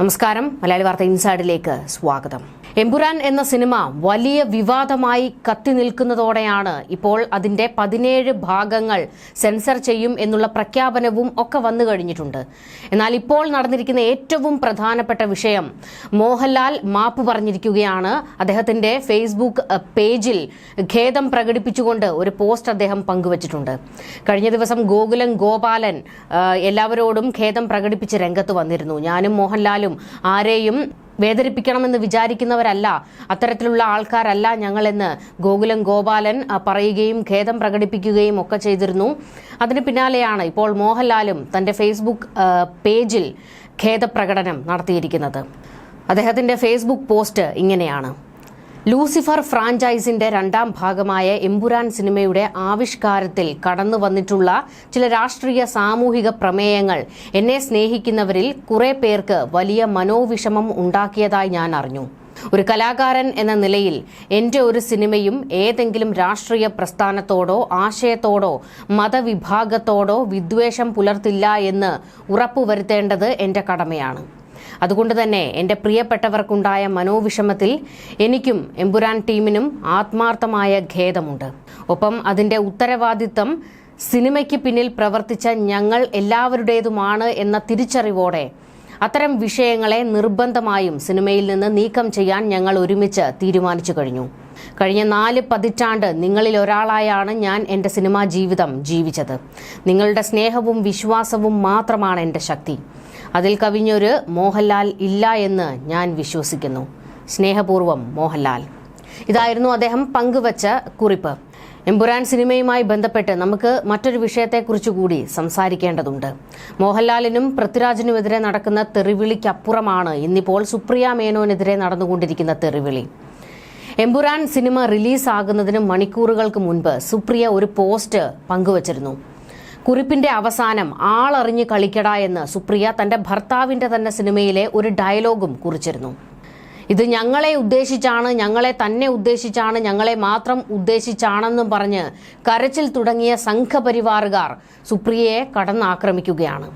നമസ്കാരം. മലയാളി വാർത്ത ഇൻസൈഡിലേക്ക് സ്വാഗതം. എമ്പുരാൻ എന്ന സിനിമ വലിയ വിവാദമായി കത്തി നിൽക്കുന്നതോടെയാണ് ഇപ്പോൾ അതിന്റെ പതിനേഴ് ഭാഗങ്ങൾ സെൻസർ ചെയ്യും എന്നുള്ള പ്രഖ്യാപനവും ഒക്കെ വന്നു കഴിഞ്ഞിട്ടുണ്ട്. എന്നാൽ ഇപ്പോൾ നടന്നിരിക്കുന്ന ഏറ്റവും പ്രധാനപ്പെട്ട വിഷയം മോഹൻലാൽ മാപ്പ് പറഞ്ഞിരിക്കുകയാണ്. അദ്ദേഹത്തിന്റെ ഫേസ്ബുക്ക് പേജിൽ ഖേദം പ്രകടിപ്പിച്ചുകൊണ്ട് ഒരു പോസ്റ്റ് അദ്ദേഹം പങ്കുവച്ചിട്ടുണ്ട്. കഴിഞ്ഞ ദിവസം ഗോകുലം ഗോപാലൻ എല്ലാവരോടും ഖേദം പ്രകടിപ്പിച്ച് രംഗത്ത് വന്നിരുന്നു. ഞാനും മോഹൻലാലും ആരെയും വേദനിപ്പിക്കണമെന്ന് വിചാരിക്കുന്നവരല്ല. അത്തരത്തിലുള്ള ആൾക്കാരല്ല ഞങ്ങളെന്ന് ഗോകുലം ഗോപാലൻ പറയുകയും ഖേദം പ്രകടിപ്പിക്കുകയും ഒക്കെ ചെയ്തിരുന്നു. അതിന് പിന്നാലെയാണ് ഇപ്പോൾ മോഹൻലാലും തന്റെ ഫേസ്ബുക്ക് പേജിൽ ഖേദപ്രകടനം നടത്തിയിരിക്കുന്നത്. അദ്ദേഹത്തിന്റെ ഫേസ്ബുക്ക് പോസ്റ്റ് ഇങ്ങനെയാണ്. ലൂസിഫർ ഫ്രാഞ്ചൈസിന്റെ രണ്ടാം ഭാഗമായ എമ്പുരാൻ സിനിമയുടെ ആവിഷ്കാരത്തിൽ കടന്നു വന്നിട്ടുള്ള ചില രാഷ്ട്രീയ സാമൂഹിക പ്രമേയങ്ങൾ എന്നെ സ്നേഹിക്കുന്നവരിൽ കുറെ പേർക്ക് വലിയ മനോവിഷമം ഉണ്ടാക്കിയതായി ഞാൻ അറിഞ്ഞു. ഒരു കലാകാരൻ എന്ന നിലയിൽ എന്റെ ഒരു സിനിമയും ഏതെങ്കിലും രാഷ്ട്രീയ പ്രസ്ഥാനത്തോടോ ആശയത്തോടോ മതവിഭാഗത്തോടോ വിദ്വേഷം പുലർത്തില്ല എന്ന് ഉറപ്പുവരുത്തേണ്ടത് എന്റെ കടമയാണ്. അതുകൊണ്ട് തന്നെ എന്റെ പ്രിയപ്പെട്ടവർക്കുണ്ടായ മനോവിഷമത്തിൽ എനിക്കും എമ്പുരാൻ ടീമിനും ആത്മാർത്ഥമായ ഖേദമുണ്ട്. ഒപ്പം അതിന്റെ ഉത്തരവാദിത്തം സിനിമയ്ക്ക് പിന്നിൽ പ്രവർത്തിച്ച ഞങ്ങൾ എല്ലാവരുടേതുമാണ് എന്ന തിരിച്ചറിവോടെ അത്തരം വിഷയങ്ങളെ നിർബന്ധമായും സിനിമയിൽ നിന്ന് നീക്കം ചെയ്യാൻ ഞങ്ങൾ ഒരുമിച്ച് തീരുമാനിച്ചു കഴിഞ്ഞു. കഴിഞ്ഞ നാല് പതിറ്റാണ്ട് നിങ്ങളിൽ ഒരാളായാണ് ഞാൻ എന്റെ സിനിമാ ജീവിതം ജീവിച്ചത്. നിങ്ങളുടെ സ്നേഹവും വിശ്വാസവും മാത്രമാണ് എന്റെ ശക്തി. അതിൽ കവിഞ്ഞൊരു മോഹൻലാൽ ഇല്ല എന്ന് ഞാൻ വിശ്വസിക്കുന്നു. സ്നേഹപൂർവം മോഹൻലാൽ. ഇതായിരുന്നു അദ്ദേഹം പങ്കുവച്ച കുറിപ്പ്. എമ്പുരാൻ സിനിമയുമായി ബന്ധപ്പെട്ട് നമുക്ക് മറ്റൊരു വിഷയത്തെക്കുറിച്ച് കൂടി സംസാരിക്കേണ്ടതുണ്ട്. മോഹൻലാലിനും പൃഥ്വിരാജിനുമെതിരെ നടക്കുന്ന തെറിവിളിക്കപ്പുറമാണ് ഇന്നിപ്പോൾ സുപ്രിയ മേനോനെതിരെ നടന്നുകൊണ്ടിരിക്കുന്ന തെറിവിളി. എമ്പുരാൻ സിനിമ റിലീസാകുന്നതിന് മണിക്കൂറുകൾക്ക് മുൻപ് സുപ്രിയ ഒരു പോസ്റ്റ് പങ്കുവച്ചിരുന്നു. കുറിപ്പിന്റെ അവസാനം ആളറിഞ്ഞ് കളിക്കട എന്ന് സുപ്രിയ തന്റെ ഭർത്താവിന്റെ തന്നെ സിനിമയിലെ ഒരു ഡയലോഗും കുറിച്ചിരുന്നു. ഇത് ഞങ്ങളെ ഉദ്ദേശിച്ചാണ് ഞങ്ങളെ തന്നെ ഉദ്ദേശിച്ചാണ് ഞങ്ങളെ മാത്രം ഉദ്ദേശിച്ചാണെന്നും പറഞ്ഞ് കരച്ചിൽ തുടങ്ങിയ സംഘപരിവാറുകാർ സുപ്രിയയെ കടന്നാക്രമിക്കുകയാണ്.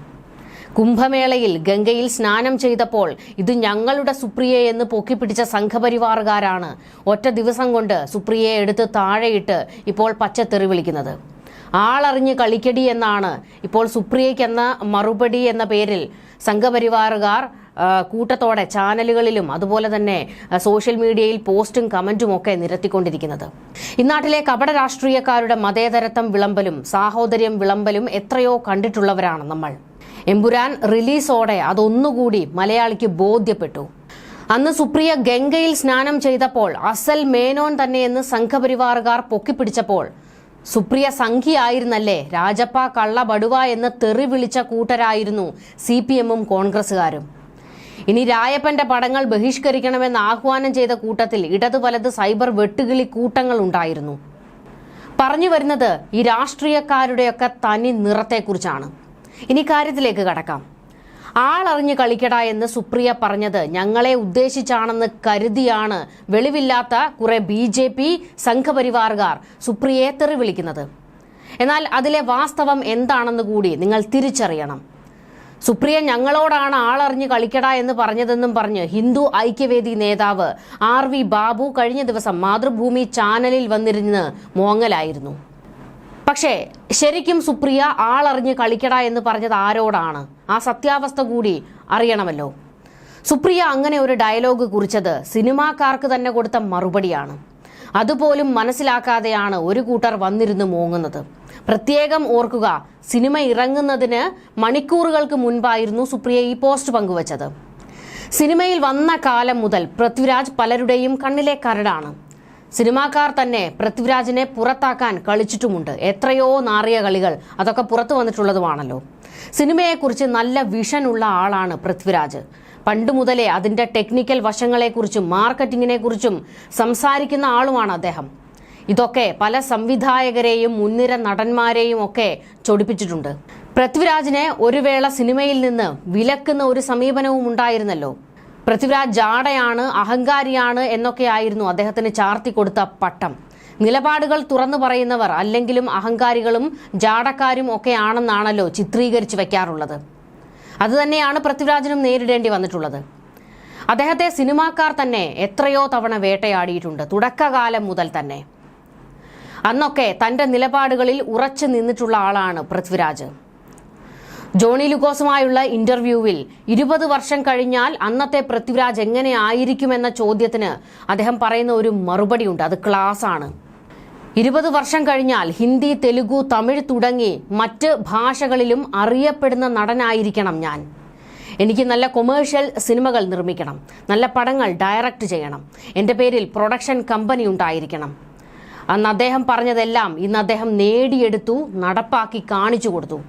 കുംഭമേളയിൽ ഗംഗയിൽ സ്നാനം ചെയ്തപ്പോൾ ഇത് ഞങ്ങളുടെ സുപ്രിയെ എന്ന് പൊക്കിപ്പിടിച്ച സംഘപരിവാറുകാരാണ് ഒറ്റ ദിവസം കൊണ്ട് സുപ്രിയയെ എടുത്ത് താഴെയിട്ട് ഇപ്പോൾ പച്ചത്തെറി വിളിക്കുന്നത്. ആളറിഞ്ഞ് കളിക്കടി എന്നാണ് ഇപ്പോൾ സുപ്രിയയ്ക്കെന്ന മറുപടി എന്ന പേരിൽ സംഘപരിവാറുകാർ കൂട്ടത്തോടെ ചാനലുകളിലും അതുപോലെ തന്നെ സോഷ്യൽ മീഡിയയിൽ പോസ്റ്റും കമന്റും ഒക്കെ നിരത്തിക്കൊണ്ടിരിക്കുന്നത്. ഇന്നാട്ടിലെ കപട രാഷ്ട്രീയക്കാരുടെ മതേതരത്വം വിളമ്പലും സാഹോദര്യം വിളമ്പലും എത്രയോ കണ്ടിട്ടുള്ളവരാണ് നമ്മൾ. എമ്പുരാൻ റിലീസോടെ അതൊന്നുകൂടി മലയാളിക്ക് ബോധ്യപ്പെട്ടു. അന്ന് സുപ്രിയ ഗംഗയിൽ സ്നാനം ചെയ്തപ്പോൾ അസൽ മേനോൻ തന്നെയെന്ന് സംഘപരിവാറുകാർ പൊക്കിപ്പിടിച്ചപ്പോൾ സുപ്രിയ സംഘിയായിരുന്നല്ലേ? രാജപ്പ കള്ള ബടുവ എന്ന് തെറി വിളിച്ച കൂട്ടരായിരുന്നു സി പി എമ്മും കോൺഗ്രസുകാരും ഇനി രായപ്പന്റെ പടങ്ങൾ ബഹിഷ്കരിക്കണമെന്ന് ആഹ്വാനം ചെയ്ത കൂട്ടത്തിൽ ഇടതു വലത് സൈബർ വെട്ടുകിളി കൂട്ടങ്ങൾ ഉണ്ടായിരുന്നു. പറഞ്ഞു വരുന്നത് ഈ രാഷ്ട്രീയക്കാരുടെയൊക്കെ തനി നിറത്തെക്കുറിച്ചാണ്. ഇനി കാര്യത്തിലേക്ക് കടക്കാം. ആളറിഞ്ഞ് കളിക്കട എന്ന് സുപ്രിയ പറഞ്ഞത് ഞങ്ങളെ ഉദ്ദേശിച്ചാണെന്ന് കരുതിയാണ് വെളിവില്ലാത്ത കുറെ ബി ജെ പി സംഘപരിവാറുകാർ സുപ്രിയയെ തെറി വിളിക്കുന്നത് എന്നാൽ അതിലെ വാസ്തവം എന്താണെന്ന് കൂടി നിങ്ങൾ തിരിച്ചറിയണം. സുപ്രിയ ഞങ്ങളോടാണ് ആളറിഞ്ഞ് കളിക്കട എന്ന് പറഞ്ഞതെന്നും പറഞ്ഞ് ഹിന്ദു ഐക്യവേദി നേതാവ് ആർ വി ബാബു കഴിഞ്ഞ ദിവസം മാതൃഭൂമി ചാനലിൽ വന്നിരുന്ന് മോങ്ങലായിരുന്നു. പക്ഷേ ശരിക്കും സുപ്രിയ ആളറിഞ്ഞ് കളിക്കട എന്ന് പറഞ്ഞത് ആരോടാണ്? ആ സത്യാവസ്ഥ കൂടി അറിയണമല്ലോ. സുപ്രിയ അങ്ങനെ ഒരു ഡയലോഗ് കുറിച്ചത് സിനിമാക്കാർക്ക് തന്നെ കൊടുത്ത മറുപടിയാണ്. അതുപോലും മനസ്സിലാക്കാതെയാണ് ഒരു കൂട്ടർ വന്നിരുന്ന് മോങ്ങുന്നത്. പ്രത്യേകം ഓർക്കുക സിനിമ ഇറങ്ങുന്നതിന് മണിക്കൂറുകൾക്ക് മുൻപായിരുന്നു സുപ്രിയ ഈ പോസ്റ്റ് പങ്കുവച്ചത്. സിനിമയിൽ വന്ന കാലം മുതൽ പൃഥ്വിരാജ് പലരുടെയും കണ്ണിലെ കരടാണ്. സിനിമാക്കാർ തന്നെ പൃഥ്വിരാജിനെ പുറത്താക്കാൻ കളിച്ചിട്ടുമുണ്ട്. എത്രയോ നാറിയ കളികൾ അതൊക്കെ പുറത്തു വന്നിട്ടുള്ളതുമാണല്ലോ. സിനിമയെക്കുറിച്ച് നല്ല വിഷൻ ഉള്ള ആളാണ് പൃഥ്വിരാജ്. പണ്ട് മുതലേ അതിന്റെ ടെക്നിക്കൽ വശങ്ങളെക്കുറിച്ചും മാർക്കറ്റിങ്ങിനെക്കുറിച്ചും സംസാരിക്കുന്ന ആളുമാണ് അദ്ദേഹം. ഇതൊക്കെ പല സംവിധായകരെയും മുൻനിര നടന്മാരെയും ഒക്കെ ചൊടിപ്പിച്ചിട്ടുണ്ട്. പൃഥ്വിരാജിനെ ഒരു വേള സിനിമയിൽ നിന്ന് വിലക്കുന്ന ഒരു സമീപനവും ഉണ്ടായിരുന്നല്ലോ. പൃഥ്വിരാജ് ജാടയാണ് അഹങ്കാരിയാണ് എന്നൊക്കെയായിരുന്നു അദ്ദേഹത്തിന് ചാർത്തി കൊടുത്ത പട്ടം. നിലപാടുകൾ തുറന്നു പറയുന്നവർ അല്ലെങ്കിലും അഹങ്കാരികളും ജാടക്കാരും ഒക്കെയാണെന്നാണല്ലോ ചിത്രീകരിച്ചു വെക്കാറുള്ളത്. അതുതന്നെയാണ് പൃഥ്വിരാജിനും നേരിടേണ്ടി വന്നിട്ടുള്ളത്. അദ്ദേഹത്തെ സിനിമാക്കാർ തന്നെ എത്രയോ തവണ വേട്ടയാടിയിട്ടുണ്ട് തുടക്കകാലം മുതൽ തന്നെ. അന്നൊക്കെ തന്റെ നിലപാടുകളിൽ ഉറച്ചു നിന്നിട്ടുള്ള ആളാണ് പൃഥ്വിരാജ്. ജോണി ലുക്കോസുമായുള്ള ഇന്റർവ്യൂവിൽ ഇരുപത് വർഷം കഴിഞ്ഞാൽ അന്നത്തെ പൃഥ്വിരാജ് എങ്ങനെ ആയിരിക്കുമെന്ന ചോദ്യത്തിന് അദ്ദേഹം പറയുന്ന ഒരു മറുപടിയുണ്ട് അത് ക്ലാസ് ആണ് ഇരുപത് വർഷം കഴിഞ്ഞാൽ ഹിന്ദി തെലുഗു തമിഴ് തുടങ്ങി മറ്റ് ഭാഷകളിലും അറിയപ്പെടുന്ന നടനായിരിക്കണം ഞാൻ. എനിക്ക് നല്ല കൊമേഴ്ഷ്യൽ സിനിമകൾ നിർമ്മിക്കണം. നല്ല പടങ്ങൾ ഡയറക്റ്റ് ചെയ്യണം. എന്റെ പേരിൽ പ്രൊഡക്ഷൻ കമ്പനി ഉണ്ടായിരിക്കണം. അന്ന് അദ്ദേഹം പറഞ്ഞതെല്ലാം ഇന്ന് അദ്ദേഹം നേടിയെടുത്തു നടപ്പാക്കി കാണിച്ചു കൊടുത്തു.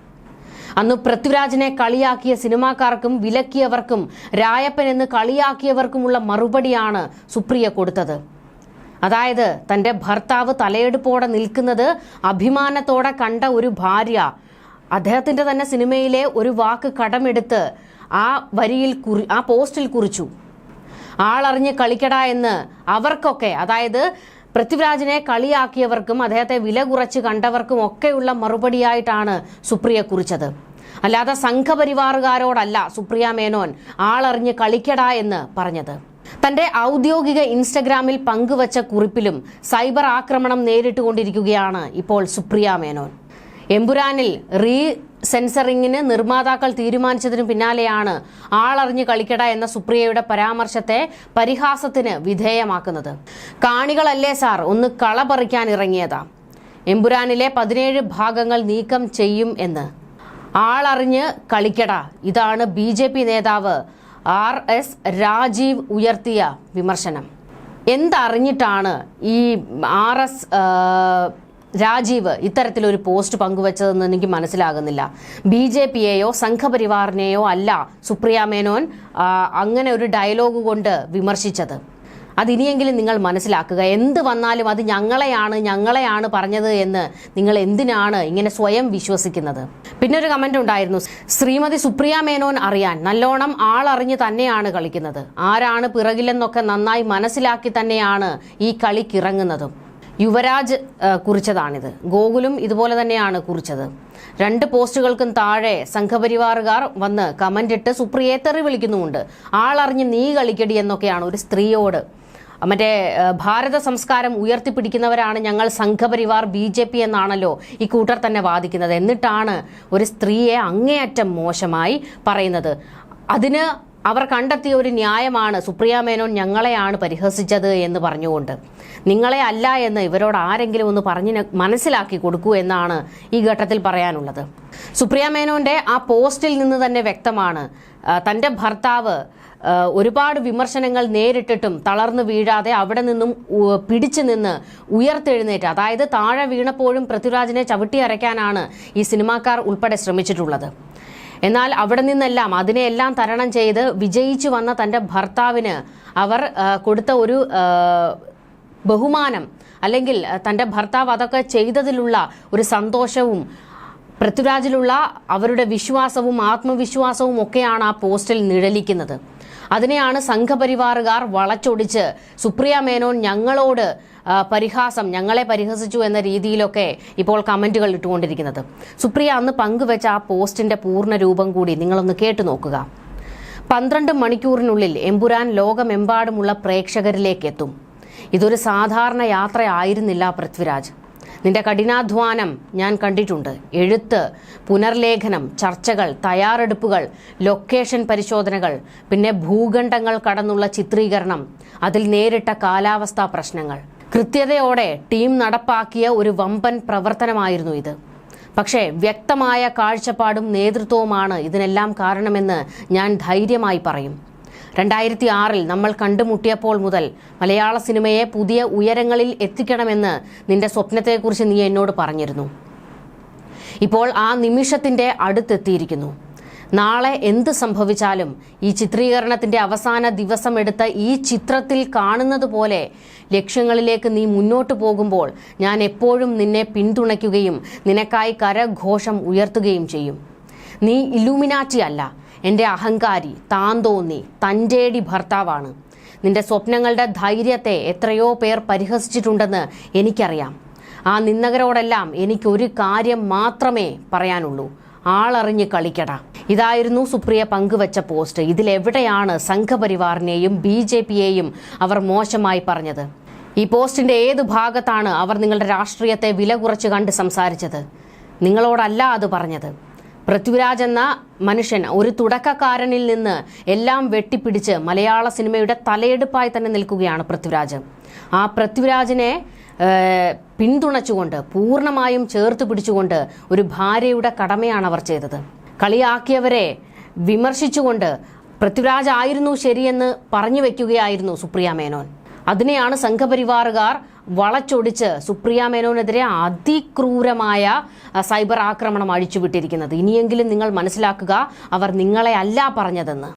അന്ന് പൃഥ്വിരാജിനെ കളിയാക്കിയ സിനിമാക്കാർക്കും വിലക്കിയവർക്കും രായപ്പൻ എന്ന് കളിയാക്കിയവർക്കുമുള്ള മറുപടിയാണ് സുപ്രിയ കൊടുത്തത്. അതായത് തന്റെ ഭർത്താവ് തലയെടുപ്പോടെ നിൽക്കുന്നത് അഭിമാനത്തോടെ കണ്ട ഒരു ഭാര്യ. അദ്ദേഹത്തിന്റെ തന്നെ സിനിമയിലെ ഒരു വാക്ക് കടമെടുത്ത് ആ വരിയിൽ കുറി ആ പോസ്റ്റിൽ കുറിച്ചു. ആളറിഞ്ഞ് കളിക്കടാ എന്ന് അവർക്കൊക്കെ അതായത് പൃഥ്വിരാജിനെ കളിയാക്കിയവർക്കും അദ്ദേഹത്തെ വില കുറച്ച് കണ്ടവർക്കും ഒക്കെയുള്ള മറുപടിയായിട്ടാണ് സുപ്രിയ കുറിച്ചത്. അല്ലാതെ സംഘപരിവാറുകാരോടല്ല സുപ്രിയ മേനോൻ ആളറിഞ്ഞ് കളിക്കടാ എന്ന് പറഞ്ഞത്. തന്റെ ഔദ്യോഗിക ഇൻസ്റ്റഗ്രാമിൽ പങ്കുവച്ച കുറിപ്പിലും സൈബർ ആക്രമണം നേരിട്ടുകൊണ്ടിരിക്കുകയാണ് ഇപ്പോൾ സുപ്രിയ മേനോൻ. എമ്പുരാനിൽ റീ സെൻസറിങ്ങിന് നിർമ്മാതാക്കൾ തീരുമാനിച്ചതിനു പിന്നാലെയാണ് ആളറിഞ്ഞു കളിക്കട എന്ന സുപ്രിയയുടെ പരാമർശത്തെ പരിഹാസത്തിന് വിധേയമാക്കുന്നത്. കാണികളല്ലേ സാർ ഒന്ന് കള പറിക്കാൻ ഇറങ്ങിയതാ. എമ്പുരാനിലെ പതിനേഴ് ഭാഗങ്ങൾ നീക്കം ചെയ്യും എന്ന്. ആളറിഞ്ഞ് കളിക്കട ഇതാണ് ബി നേതാവ് ആർ എസ് രാജീവ് ഉയർത്തിയ വിമർശനം. എന്തറിഞ്ഞിട്ടാണ് ഈ ആർ എസ് രാജീവ് ഇത്തരത്തിലൊരു പോസ്റ്റ് പങ്കുവച്ചതെന്ന് എനിക്ക് മനസ്സിലാകുന്നില്ല. ബി ജെ പിയെയോ സംഘപരിവാറിനെയോ അല്ല സുപ്രിയ മേനോൻ അങ്ങനെ ഒരു ഡയലോഗ് കൊണ്ട് വിമർശിച്ചത്. അതിനിയെങ്കിലും നിങ്ങൾ മനസ്സിലാക്കുക. എന്ത് വന്നാലും അത് ഞങ്ങളെയാണ് ഞങ്ങളെയാണ് പറഞ്ഞത് എന്ന് നിങ്ങൾ എന്തിനാണ് ഇങ്ങനെ സ്വയം വിശ്വസിക്കുന്നത്? പിന്നെ ഒരു കമന്റ് ഉണ്ടായിരുന്നു. ശ്രീമതി സുപ്രിയ മേനോൻ അറിയാൻ നല്ലോണം ആളറിഞ്ഞ് തന്നെയാണ് കളിക്കുന്നത്. ആരാണ് പിറകിലെന്നൊക്കെ നന്നായി മനസ്സിലാക്കി തന്നെയാണ് ഈ കളിക്കിറങ്ങുന്നതും യുവരാജ് കുറിച്ചതാണിത്. ഗോകുലും ഇതുപോലെ തന്നെയാണ് കുറിച്ചത്. രണ്ട് പോസ്റ്റുകൾക്കും താഴെ സംഘപരിവാറുകാർ വന്ന് കമന്റ് ഇട്ട് സുപ്രിയയെ തെറി വിളിക്കുന്നുമുണ്ട്. ആളറിഞ്ഞ് നീ കളിക്കടി എന്നൊക്കെയാണ് ഒരു സ്ത്രീയോട് മറ്റേ ഭാരത സംസ്കാരം ഉയർത്തിപ്പിടിക്കുന്നവരാണ് ഞങ്ങൾ സംഘപരിവാർ ബി ജെ പി എന്നാണല്ലോ ഈ കൂട്ടർ തന്നെ വാദിക്കുന്നത്. എന്നിട്ടാണ് ഒരു സ്ത്രീയെ അങ്ങേയറ്റം മോശമായി പറയുന്നത്. അതിന് അവർ കണ്ടെത്തിയ ഒരു ന്യായമാണ് സുപ്രിയ മേനോൻ ഞങ്ങളെയാണ് പരിഹസിച്ചത് എന്ന് പറഞ്ഞുകൊണ്ട്. നിങ്ങളെ അല്ല എന്ന് ഇവരോട് ആരെങ്കിലും ഒന്ന് പറഞ്ഞ് മനസ്സിലാക്കി കൊടുക്കൂ എന്നാണ് ഈ ഘട്ടത്തിൽ പറയാനുള്ളത്. സുപ്രിയ മേനോന്റെ ആ പോസ്റ്റിൽ നിന്ന് തന്നെ വ്യക്തമാണ് തന്റെ ഭർത്താവ് ഒരുപാട് വിമർശനങ്ങൾ നേരിട്ടിട്ടും തളർന്നു വീഴാതെ അവിടെ നിന്നും പിടിച്ചു നിന്ന് ഉയർത്തെഴുന്നേറ്റ് അതായത് താഴെ വീണപ്പോഴും പൃഥ്വിരാജിനെ ചവിട്ടി അരയ്ക്കാനാണ് ഈ സിനിമാക്കാർ ഉൾപ്പെടെ ശ്രമിച്ചിട്ടുള്ളത്. എന്നാൽ അവിടെ നിന്നെല്ലാം അതിനെയെല്ലാം തരണം ചെയ്ത് വിജയിച്ചു വന്ന തന്റെ ഭർത്താവിന് അവർ കൊടുത്ത ഒരു ബഹുമാനം അല്ലെങ്കിൽ തന്റെ ഭർത്താവ് അതൊക്കെ ചെയ്തതിലുള്ള ഒരു സന്തോഷവും പൃഥ്വിരാജിലുള്ള അവരുടെ വിശ്വാസവും ആത്മവിശ്വാസവും ഒക്കെയാണ് ആ പോസ്റ്റിൽ നിഴലിക്കുന്നത്. അതിനെയാണ് സംഘപരിവാറുകാർ വളച്ചൊടിച്ച് സുപ്രിയ മേനോൻ ഞങ്ങളോട് പരിഹാസം ഞങ്ങളെ പരിഹസിച്ചു എന്ന രീതിയിലൊക്കെ ഇപ്പോൾ കമന്റുകൾ ഇട്ടുകൊണ്ടിരിക്കുന്നത്. സുപ്രിയ അന്ന് പങ്കുവെച്ച ആ പോസ്റ്റിന്റെ പൂർണ രൂപം കൂടി നിങ്ങളൊന്ന് കേട്ടു നോക്കുക. പന്ത്രണ്ട് മണിക്കൂറിനുള്ളിൽ എമ്പുരാൻ ലോകമെമ്പാടുമുള്ള പ്രേക്ഷകരിലേക്ക് എത്തും. ഇതൊരു സാധാരണ യാത്രയായിരുന്നില്ല പൃഥ്വിരാജ്. നിന്റെ കഠിനാധ്വാനം ഞാൻ കണ്ടിട്ടുണ്ട്. എഴുത്ത് പുനർലേഖനം ചർച്ചകൾ തയ്യാറെടുപ്പുകൾ ലൊക്കേഷൻ പരിശോധനകൾ പിന്നെ ഭൂഖണ്ഡങ്ങൾ കടന്നുള്ള ചിത്രീകരണം അതിൽ നേരിട്ട കാലാവസ്ഥാ പ്രശ്നങ്ങൾ. കൃത്യതയോടെ ടീം നടപ്പാക്കിയ ഒരു വമ്പൻ പ്രവർത്തനമായിരുന്നു ഇത്. പക്ഷേ വ്യക്തമായ കാഴ്ചപ്പാടും നേതൃത്വവുമാണ് ഇതിനെല്ലാം കാരണമെന്ന് ഞാൻ ധൈര്യമായി പറയും. രണ്ടായിരത്തി ആറിൽ നമ്മൾ കണ്ടുമുട്ടിയപ്പോൾ മുതൽ മലയാള സിനിമയെ പുതിയ ഉയരങ്ങളിൽ എത്തിക്കണമെന്ന് നിന്റെ സ്വപ്നത്തെക്കുറിച്ച് നീ എന്നോട് പറഞ്ഞിരുന്നു. ഇപ്പോൾ ആ നിമിഷത്തിന്റെ അടുത്തെത്തിയിരിക്കുന്നു. നാളെ എന്ത് സംഭവിച്ചാലും ഈ ചിത്രീകരണത്തിന്റെ അവസാന ദിവസം എടുത്ത ഈ ചിത്രത്തിൽ കാണുന്നത് പോലെ ലക്ഷ്യങ്ങളിലേക്ക് നീ മുന്നോട്ട് പോകുമ്പോൾ ഞാൻ എപ്പോഴും നിന്നെ പിന്തുണയ്ക്കുകയും നിനക്കായി കരഘോഷം ഉയർത്തുകയും ചെയ്യും. നീ ഇലൂമിനാറ്റി അല്ല എന്റെ അഹങ്കാരി താൻ തോന്നി തന്റേടി ഭർത്താവാണ്. നിന്റെ സ്വപ്നങ്ങളുടെ ധൈര്യത്തെ എത്രയോ പേർ പരിഹസിച്ചിട്ടുണ്ടെന്ന് എനിക്കറിയാം. ആ നിന്ദകരോടെല്ലാം എനിക്കൊരു കാര്യം മാത്രമേ പറയാനുള്ളൂ. ആളറിഞ്ഞ് കളിക്കട. ഇതായിരുന്നു സുപ്രിയ പങ്കുവച്ച പോസ്റ്റ്. ഇതിലെവിടെയാണ് സംഘപരിവാറിനെയും ബി ജെ പിയെയും അവർ മോശമായി പറഞ്ഞത്? ഈ പോസ്റ്റിന്റെ ഏത് ഭാഗത്താണ് അവർ നിങ്ങളുടെ രാഷ്ട്രീയത്തെ വില കുറച്ച് കണ്ട് സംസാരിച്ചത്? നിങ്ങളോടല്ല അത് പറഞ്ഞത്. പൃഥ്വിരാജ് എന്ന മനുഷ്യൻ ഒരു തുടക്കക്കാരനിൽ നിന്ന് എല്ലാം വെട്ടിപ്പിടിച്ച് മലയാള സിനിമയുടെ തലയെടുപ്പായി തന്നെ നിൽക്കുകയാണ് പൃഥ്വിരാജ്. ആ പൃഥ്വിരാജിനെ പിന്തുണച്ചുകൊണ്ട് പൂർണമായും ചേർത്ത് പിടിച്ചുകൊണ്ട് ഒരു ഭാര്യയുടെ കടമയാണ് അവർ ചെയ്തത്. കളിയാക്കിയവരെ വിമർശിച്ചുകൊണ്ട് പൃഥ്വിരാജ് ആയിരുന്നു ശരിയെന്ന് പറഞ്ഞു വെക്കുകയായിരുന്നു സുപ്രിയ മേനോൻ. അതിനെയാണ് സംഘപരിവാറുകാർ വളച്ചൊടിച്ച് സുപ്രിയ മേനോനെതിരെ അതിക്രൂരമായ സൈബർ ആക്രമണം അഴിച്ചുവിട്ടിരിക്കുന്നത്. ഇനിയെങ്കിലും നിങ്ങൾ മനസ്സിലാക്കുക അവർ നിങ്ങളെ അല്ല പറഞ്ഞതെന്ന്.